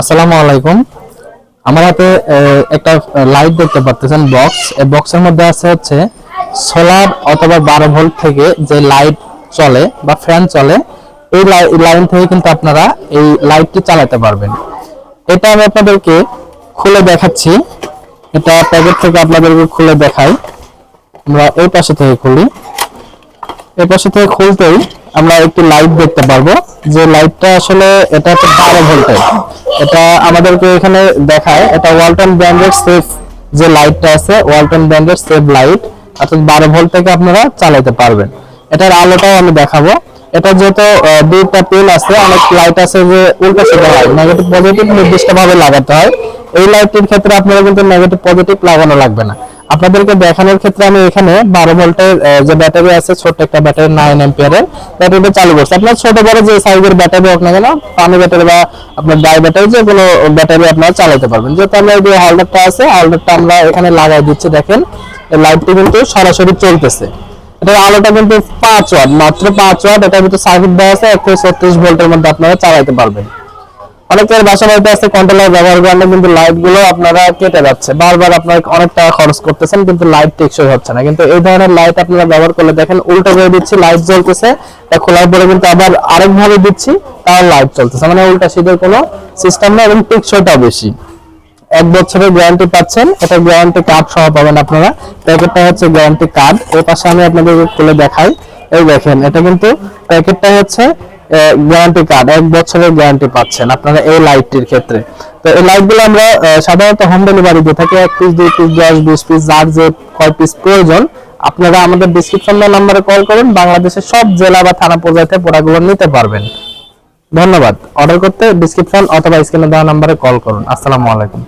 আসসালামু আলাইকুম। আমার হাতে একটা লাইট দেখতে পাচ্ছেন বক্স এই বক্সের মধ্যে আছে হচ্ছে সোলার অথবা বারো ভোল্ট থেকে যে লাইট চলে বা ফ্যান চলে, এই লাইন থেকে কিন্তু আপনারা এই লাইটটি চালাতে পারবেন। এটা আমি আপনাদেরকে খুলে দেখাচ্ছি। এটা প্যাকেট থেকে আপনাদেরকে খুলে দেখাই। আমরা এই পাশে থেকে খুলি। এই পাশে থেকে খুলতেই আমরা একটি লাইট দেখতে পারব। যে লাইটটা আসলে এটা হচ্ছে বারো ভোল্টের এটা আমাদেরকে এখানে দেখায়, এটা ওয়ালটন ব্র্যান্ডের সেফ যে লাইটটা আছে ওয়ালটন ব্র্যান্ডের সেফ লাইট অর্থাৎ বারো ভোল্ট থেকে আপনারা চালাতে পারবেন। এটার আলোটাও আমি দেখাবো। এটা যেহেতু দুইটা পিন আছে, অনেক লাইট আছে যে উল্টা সেটা হয় নেগেটিভ পজিটিভ নির্দিষ্ট ভাবে লাগাতে হয়। এই লাইটটির ক্ষেত্রে আপনারা কিন্তু নেগেটিভ পজিটিভ লাগানো লাগবে না। আপনাদেরকে দেখানোর ক্ষেত্রে আমি এখানে বারো ভোল্টের যে ব্যাটারি আছে ছোট একটা ব্যাটারি নাইন এম্পিয়ারের ব্যাটারিটা চালু করছে। আপনার ছোট বড় যে সাইজের ব্যাটারি হোক না কেন, পানি ব্যাটারি বা আপনার ডাই ব্যাটারি যে কোনো ব্যাটারি আপনারা চালাতে পারবেন। যেহেতু আমরা যে হোল্ডারটা আছে হোল্ডারটা আমরা এখানে লাগাই দিচ্ছি, দেখেন লাইটটি কিন্তু সরাসরি চলতেছে। এটার আলোটা কিন্তু পাঁচ ওয়াট, মাত্র পাঁচ ওয়াট, এটার ভিতরে সার্কিট দেওয়া আছে একশো ছত্রিশ ভোল্টের মধ্যে আপনারা চালাতে পারবেন। অনেকের বাসা বাড়িতে আছে কন্ট্রোলার ব্যবহার করেন কিন্তু লাইটগুলো আপনারা কেটে যাচ্ছে। বারবার আপনারা অনেক টাকা খরচ করতেছেন, কিন্তু লাইট টেকসই হচ্ছে না। কিন্তু এই ধরনের লাইট আপনারা ব্যবহার করলে দেখেন উল্টো করে দিচ্ছি লাইট জ্বলতেছে খোলার পরে কিন্তু আবার আরেক ভাবে দিচ্ছি, তাও লাইট চলতেছে মানে উল্টা সিধের কোনো সিস্টেম না এবং টেকসইটা বেশি। এক বছরের গ্যারান্টি পাচ্ছেন, এটা গ্যারান্টি কার্ড সহ পাবেন আপনারা। প্যাকেটটা হচ্ছে গ্যারান্টি কার্ড এর পাশে আমি আপনাদেরকে খুলে দেখাই। এই দেখেন, এটা কিন্তু প্যাকেটটা হচ্ছে গ্যারান্টি কার্ড এক বছরের গ্যারান্টি পাচ্ছেন আপনারা এই লাইটটির ক্ষেত্রে। তো এই লাইটগুলো আমরা সাধারণত হোম ডেলিভারি দিয়ে থাকি, এক পিস দুই পিস দশ বিশ পিস যার যে কয় পিস প্রয়োজন, আপনারা আমাদের ডিসক্রিপশন নাম্বারে কল করুন, বাংলাদেশের সব জেলা বা থানা পর্যায়ে প্রোডাক্টগুলো নিতে পারবেন। ধন্যবাদ। অর্ডার করতে ডিসক্রিপশন অথবা স্ক্রিনে দেওয়া নাম্বারে কল করুন। আসসালামু আলাইকুম।